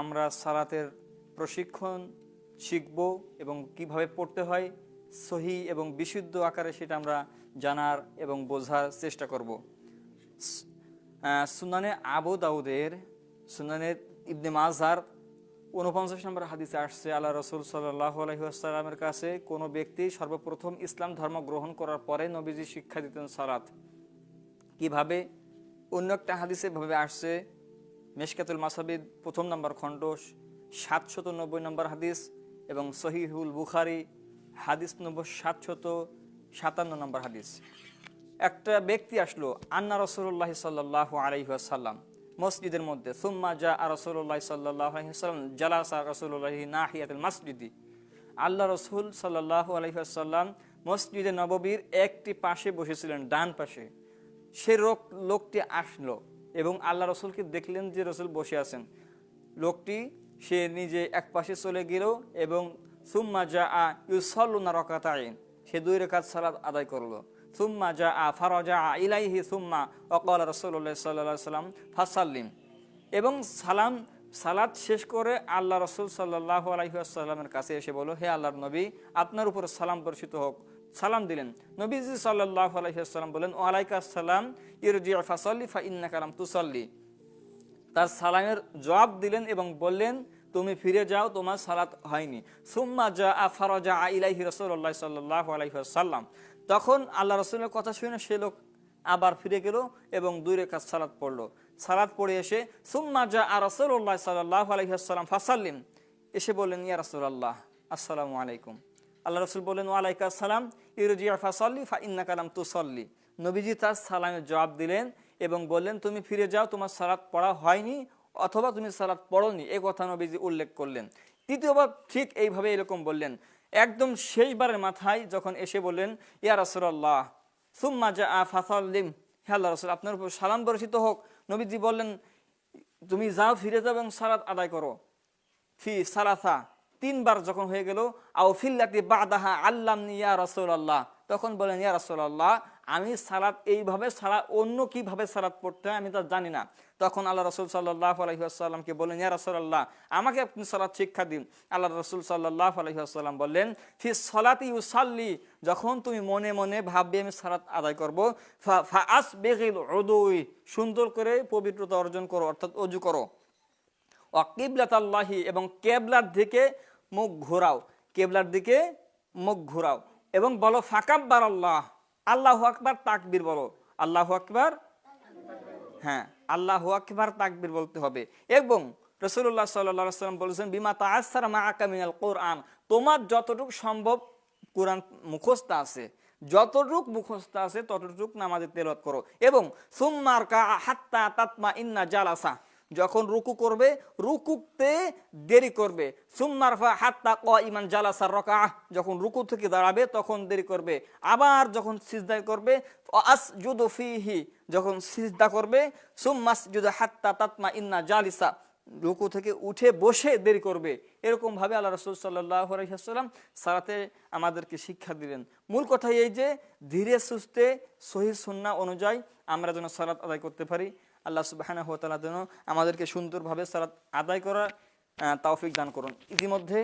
আমরা সালাতের প্রশিক্ষণ শিখব এবং কীভাবে পড়তে হয়, সহি এবং বিশুদ্ধ আকারে সেটা আমরা জানার এবং বোঝার চেষ্টা করব। সুনানে আবু দাউদের, সুনানে ইবনে মাজার উনপঞ্চাশ নম্বর হাদিসে আসছে, আল্লাহ রসুল সাল্লাহ আলহিহাস্লামের কাছে কোনো ব্যক্তি সর্বপ্রথম ইসলাম ধর্ম গ্রহণ করার পরে নবীজি শিক্ষা দিতেন সালাত। কীভাবে? অন্য একটা হাদিসে ভাবে আসছে মেশকাতুল মাসাবিদ, প্রথম নম্বর খণ্ড সাতশত নব্বই নম্বর হাদিস এবং সহিহুল বুখারি, হাদিস নম্বর সাতশত সাতান্ন নম্বর হাদিস। একটা ব্যক্তি আসলো, আন্না রসুল্লাহ সাল্লাহ আলাইসাল্লাম মসজিদের মধ্যে, সুম্মা যা রসুল্লাহ সাল্লাহ আলহিহাল্লাম জালাসা রসুল্লাহ নাহিয়াতুল মসজিদি। আল্লাহ রসুল সাল্লাহ আলহিহাল্লাম মসজিদে নববীর একটি পাশে বসেছিলেন, ডান পাশে। সে লোক লোকটি আসলো এবং আল্লাহ রসুলকে দেখলেন যে রসুল বসে আছেন। লোকটি, সে নিজে এক পাশে চলে গেল এবং সুম্মা যা আ ইউসল্লুনা রকাতাইন, সে দুই রেখাত সালাদ আদায় করল। সুম্মা যা আ ফারজা আ ইলাইহি সুম্মা অকল রসুল্লাহ সাল্লাহ সাল্লাম ফাসাল্লিম। এবং সালাম সালাদ শেষ করে আল্লাহ রসুল সাল্লাহ আলহিহাস্লামের কাছে এসে বলো হে আল্লাহর নবী, আপনার উপর সালাম বর্ষিত হোক। সালাম দিলেন। নবীজি সাল্লাহ আলহিহাস্লাম বলেন, ও আলাইকা সালাম ফা ইন্না কালাম তুসল্লি। তার সালামের জবাব দিলেন এবং বললেন, তুমি ফিরে যাও, তোমার সালাত হয়নি। সুম্মা যা আফারজা ইলাইহি রসুল্লাহ সাল্লাহ আলাইসাল্লাম তখন আল্লাহ রসুলের কথা শুনে সে লোক আবার ফিরে গেল এবং দুই রেখা সালাত পড়ল। সালাত পড়ে এসে, সুম্মা যা আর রসুল্লাহ সাল্লাহ আলহিহাস্লাম ফাসাল্লিম। এসে বললেন, ইয়া রসুল্লাহ আসসালামু আলাইকুম। আল্লাহ রসুল বললেন ওয়ালাইকা সালাম ইরজিয়া ফাসল্লি ফা ইন্না কালাম তুসল্লি। নবীজি তার সালামের জবাব দিলেন এবং বললেন, তুমি ফিরে যাও, তোমার সালাত পড়া হয়নি অথবা তুমি সালাত পড়নি। এ কথা নবীজি উল্লেখ করলেন। তৃতীয়বার ঠিক এইভাবে এরকম বললেন। একদম শেষবারের মাথায় যখন এসে বললেন, ইয়া রসুল্লাহ সুম্মা যা আ ফাসাল্লিম। হে আল্লাহ রসুল, আপনার উপর সালাম বর্ষিত হোক। নবীজি বললেন, তুমি যাও, ফিরে যাও এবং সালাত আদায় করো। ফি সালাসা। তিনবার যখন হয়ে গেল, আও ফিল্লাতি বাদাহা আল্লাম ইয়া রাসূলুল্লাহ। তখন বলেন, ইয়া রাসূলুল্লাহ, আমি সালাত এইভাবে সারা অন্য কীভাবে সালাত পড়তে হয় আমি তা জানি না। তখন আল্লাহ রসুল সাল্লাহ আলহিহাস্লামকে বললেন ইয়া রাসূলুল্লাহ, আমাকে আপনি সালাত শিক্ষা দিন। আল্লাহ রসুল সাল্লাহ আলহিহাস্লাম বললেন, ফি সলাতি ইউসাল্লি, যখন তুমি মনে মনে ভাববে আমি সালাত আদায় করব আস বেগিল উদুই, সুন্দর করে পবিত্রতা অর্জন করো, অর্থাৎ অজু করো। অকিবলাত আল্লাহি এবং কেবলার দিকে মুখ ঘোরাও, কেবলার দিকে মুখ ঘোরাও এবং বলো, ফাকাব্বার আল্লাহ। আল্লাহ আকবার তাকবির বলো। আল্লাহ আকবার? হ্যাঁ আল্লাহ আকবার তাকবীর বলতে হবে। এবং রসুল্লাহ সাল্লাহ সাল্লাম বলেছেন, বিমা তাসার মা আকামিনাল কোরআন। তোমার যতটুকু সম্ভব কোরআন মুখস্থ আছে। যতটুক মুখস্থ আছে, ততটুক নামাজে তেলত করো। এবং সুম্মার কা হাত্তা তাতমা ইন্না জালাসা। যখন রুকু করবে, রুকুতে দেরি করবে। সুম্মারফা হাত্তা ক ইমান জালাসার রকা যখন রুকু থেকে দাঁড়াবে, তখন দেরি করবে। আবার যখন সিজদা করবে আস জুদু ফিহি, যখন সিজদা করবে সুম্মাস জুদু হাত্তা তাতমা ইন্না জালিসা, রুকু থেকে উঠে বসে দেরি করবে। এরকম ভাবে আল্লাহ রসুল সাল্লাহ সালাতে আমাদেরকে শিক্ষা দিলেন। মূল কথা এই যে, ধীরে সুস্থে সহি সুন্না অনুযায়ী আমরা যেন সালাত আদায় করতে পারি। আল্লাহ সুবাহানা হতালা যেন আমাদেরকে সুন্দরভাবে সালাত আদায় করার তাওফিক দান করুন। ইতিমধ্যে